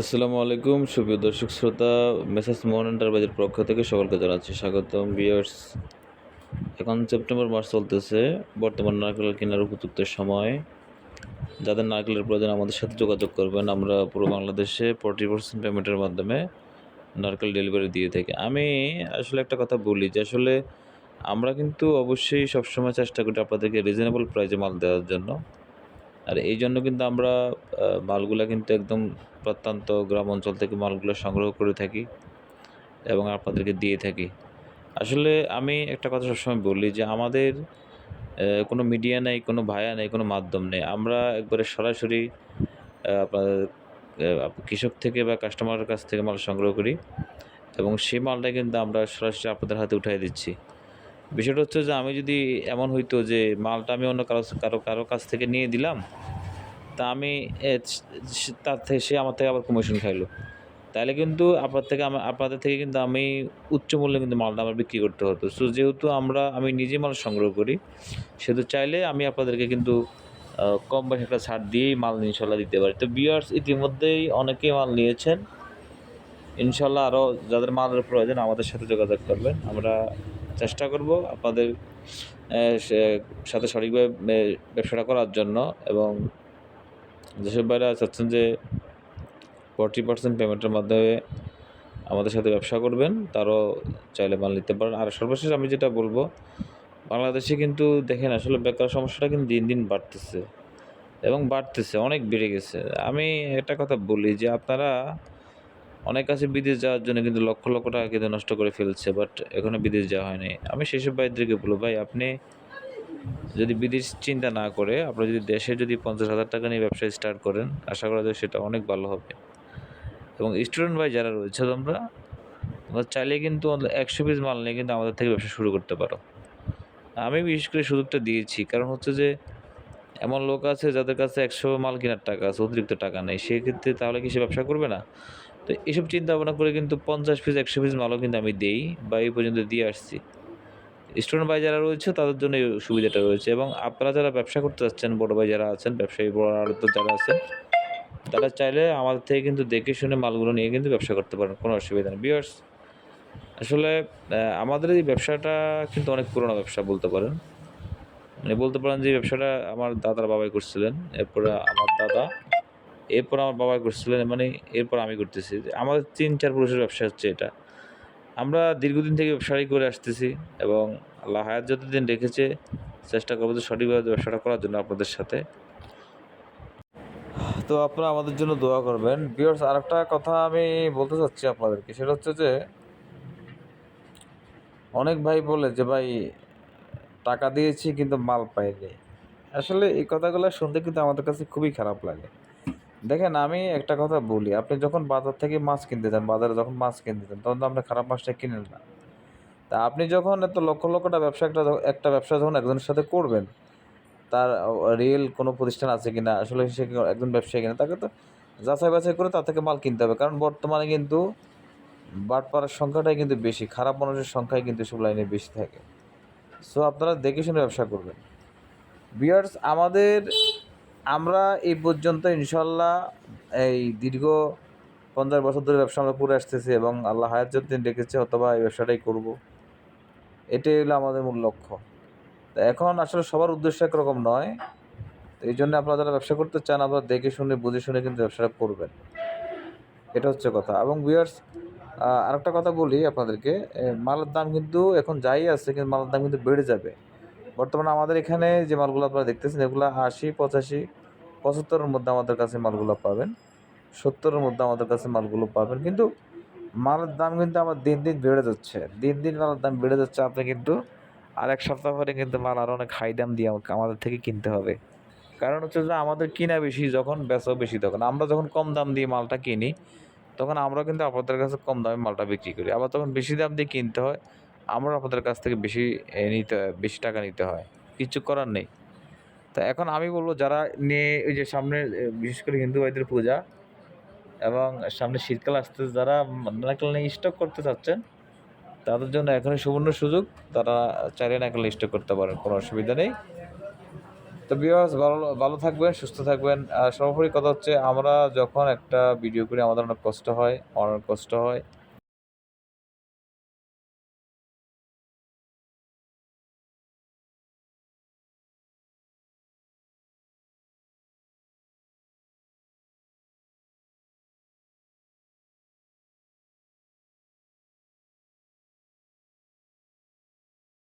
আসসালামু আলাইকুম, সুপ্রিয় দর্শক শ্রোতা মেসেজ মোহন এন্টারপ্রাইজের পক্ষ থেকে সকলকে জানাচ্ছি স্বাগতম। বিয়ার্স এখন সেপ্টেম্বর মাস চলতেছে। বর্তমান নারকেল কেনার উপযুক্ত সময়। যাদের নারকেলের প্রয়োজন আমাদের সাথে যোগাযোগ করবেন, আমরা পুরো বাংলাদেশে ফর্টি পার্সেন্ট পেমেন্টের মাধ্যমে নারকেল ডেলিভারি দিয়ে থাকি। আমি আসলে একটা কথা বলি যে, আসলে আমরা কিন্তু অবশ্যই সবসময় চেষ্টা করি আপনাদেরকে রিজনেবল প্রাইসে মাল দেওয়ার জন্য। আর এই জন্য কিন্তু আমরা মালগুলা কিন্তু একদম প্রত্যন্ত গ্রাম অঞ্চল থেকে মালগুলো সংগ্রহ করে থাকি এবং আপনাদেরকে দিয়ে থাকি। আসলে আমি একটা কথা সবসময় বলি যে আমাদের কোনো মিডিয়া নেই, কোনো ভায়া নেই, কোনো মাধ্যম নেই। আমরা একবারে সরাসরি আপনাদের কৃষক থেকে বা কাস্টমারের কাছ থেকে মাল সংগ্রহ করি এবং সেই মালটা কিন্তু আমরা সরাসরি আপনাদের হাতে উঠাই দিচ্ছি। বিষয়টা হচ্ছে যে আমি যদি এমন হইতো যে মালটা আমি অন্য কারও কারও কারও কাছ থেকে নিয়ে দিলাম, তা আমি তার থেকে সে আমার থেকে আবার কমিশন খাইলো। তাহলে কিন্তু আপনার থেকে আপনাদের থেকে কিন্তু আমি উচ্চ মূল্যে কিন্তু মালটা আমার বিক্রি করতে হতো। সো যেহেতু আমরা, আমি নিজে মাল সংগ্রহ করি, সেহেতু চাইলে আমি আপনাদেরকে কিন্তু কম বেশি একটা ছাড় দিয়েই মাল ইনশাল্লাহ দিতে পারি। তো বিয়ার্স ইতিমধ্যেই অনেকেই মাল নিয়েছেন। ইনশাল্লাহ আরও যাদের মালের প্রয়োজন আমাদের সাথে যোগাযোগ করবেন। আমরা চেষ্টা করব আপনাদের সাথে সঠিকভাবে ব্যবসাটা করার জন্য এবং যেসব ভাইরা চাচ্ছেন যে ফর্টি পার্সেন্ট পেমেন্টের মাধ্যমে আমাদের সাথে ব্যবসা করবেন, তারও চাইলে মাল নিতে পারেন। আর সর্বশেষ আমি যেটা বলব, বাংলাদেশে কিন্তু দেখেন আসলে বেকার সমস্যাটা কিন্তু দিন দিন বাড়তেছে এবং বাড়তেছে, অনেক বেড়ে গেছে। আমি একটা কথা বলি যে আপনারা অনেক আছে বিদেশ যাওয়ার জন্য কিন্তু লক্ষ লক্ষ টাকা কিন্তু নষ্ট করে ফেলছে বাট এখনও বিদেশ যাওয়া হয়নি। আমি সেসব ভাইদেরকে বলব, ভাই, আপনি যদি বিদেশ চিন্তা না করে আপনি যদি দেশে যদি পঞ্চাশ হাজার টাকা নিয়ে ব্যবসা স্টার্ট করেন, আশা করা যায় সেটা অনেক ভালো হবে। এবং স্টুডেন্ট ভাই যারা রয়েছে তোমরা চাইলে কিন্তু একশো পিস মাল নিয়ে কিন্তু আমাদের থেকে ব্যবসা শুরু করতে পারো। আমি বিশেষ করে সুযোগটা দিয়েছি, কারণ হচ্ছে যে এমন লোক আছে যাদের কাছে একশো মাল কেনার টাকা আছে, অতিরিক্ত টাকা নেই, সেক্ষেত্রে তাহলে কি সে ব্যবসা করবে না? তো এসব চিন্তা ভাবনা করে কিন্তু পঞ্চাশ পিস একশো পিস মালও কিন্তু আমি দেই বা এই পর্যন্ত দিয়ে আসছি। স্টুডেন্ট ভাই যারা রয়েছে, তাদের জন্য এই সুবিধাটা রয়েছে এবং আপনারা যারা ব্যবসা করতে যাচ্ছেন, বড় ভাই যারা আছেন, ব্যবসায়ী বড় যারা আছেন, তারা চাইলে আমাদের থেকে কিন্তু দেখে শুনে মালগুলো নিয়ে কিন্তু ব্যবসা করতে পারেন, কোনো অসুবিধা নেই। বিয়ার্স আসলে আমাদের এই ব্যবসাটা কিন্তু অনেক পুরোনো ব্যবসা বলতে পারেন। মানে বলতে পারেন যে ব্যবসাটা আমার দাদার বাবাই করছিলেন, এরপরে আমার দাদা এরপর আমার বাবা করছিলেন মানে এরপর আমি করতেছি আমাদের তিন, চার পুরুষের ব্যবসা হচ্ছে এটা। আমরা দীর্ঘদিন থেকে ব্যবসায়ী করে আসতেছি এবং আল্লাহ হায়াত যতদিন রেখেছে, চেষ্টা করব যে সঠিকভাবে ব্যবসাটা করার জন্য আপনাদের সাথে। তো আপনারা আমাদের জন্য দোয়া করবেন। বিয়ার্স আর একটা কথা আমি বলতে চাচ্ছি আপনাদেরকে, সেটা হচ্ছে যে, অনেক ভাই বলে যে, ভাই, টাকা দিয়েছি কিন্তু মাল পাইনি। আসলে এই কথাগুলো শুনতে কিন্তু আমাদের কাছে খুবই খারাপ লাগে। দেখেন আমি একটা কথা বলি, আপনি যখন বাজার থেকে মাছ কিনতে যান, বাজারে যখন মাছ কিনতে যান, তখন তো আপনি খারাপ মাছটা কিনেন না। তা আপনি যখন এত লক্ষ লক্ষটা ব্যবসা, একটা একটা ব্যবসা যখন একজনের সাথে করবেন, তার রিয়েল কোনো প্রতিষ্ঠান আছে কিনা, আসলে সে একজন ব্যবসায়ী কিনা, তাকে তো যাচাই বাছাই করে তার থেকে মাল কিনতে হবে। কারণ বর্তমানে কিন্তু বাটপাড়ার সংখ্যাটাই কিন্তু বেশি, খারাপ মানুষের সংখ্যাই কিন্তু সব লাইনে বেশি থাকে। সো আপনারা দেখে শুনে ব্যবসা করবেন। বিয়ার্স, আমাদের আমরা এই পর্যন্ত ইনশাল্লাহ এই দীর্ঘ পঞ্চাশ বছর ধরে ব্যবসা আমরা করে আসতেছি এবং আল্লাহ হায়াত যতদিন রেখেছে অথবা এই ব্যবসাটাই করব। এটাই হলো আমাদের মূল লক্ষ্য। তো এখন আসলে সবার উদ্দেশ্য একরকম নয়। তো এই জন্য আপনারা যারা ব্যবসা করতে চান, আপনারা দেখে শুনে, বুঝে শুনে কিন্তু ব্যবসাটা করবেন। এটা হচ্ছে কথা। এবং বিয়ার্স আরেকটা কথা বলি আপনাদেরকে। মালের দাম কিন্তু এখন যাই আছে, কিন্তু মালের দাম কিন্তু বেড়ে যাবে। বর্তমানে আমাদের এখানে যে মালগুলো আপনারা দেখতেছেন এগুলো আশি, পঁচাশি, পঁচাত্তরের মধ্যে আমাদের কাছে মালগুলো পাবেন, সত্তরের মধ্যে আমাদের কাছে মালগুলো পাবেন। কিন্তু মালের দাম কিন্তু আমার দিন দিন বেড়ে যাচ্ছে, দিন দিন মালের দাম বেড়ে যাচ্ছে। আপনি কিন্তু আর এক সপ্তাহ পরে কিন্তু মাল আরও অনেক হাই দাম দিয়ে আমাদের থেকে কিনতে হবে। কারণ হচ্ছে যে আমাদের কিনা বেশি, যখন বেচাও বেশি, তখন আমরা যখন কম দাম দিয়ে মালটা কিনি, তখন আমরা কিন্তু আপনাদের কাছে কম দামে মালটা বিক্রি করি। আবার তখন বেশি দাম দিয়ে কিনতে হয় আমরা আপনাদের কাছ থেকে বেশি নিতে, বেশি টাকা নিতে হয়। কিছু করার নেই। তা এখন আমি বলব, যারা নিয়ে ওই যে সামনে বিশেষ করে হিন্দু ভাইদের পূজা এবং সামনে শীতকাল আসতে, যারা নারকেল নিয়ে স্টক করতে চাচ্ছেন, তাদের জন্য এখনই সুবর্ণ সুযোগ। তারা চাইলে নারকেল স্টক করতে পারেন, কোনো অসুবিধা নেই। তো ভিউয়ার্স ভালো ভালো থাকবেন, সুস্থ থাকবেন। আর সর্বোপরি কথা হচ্ছে, আমরা যখন একটা ভিডিও করি, আমাদের অনেক কষ্ট হয়, অনেক কষ্ট হয়।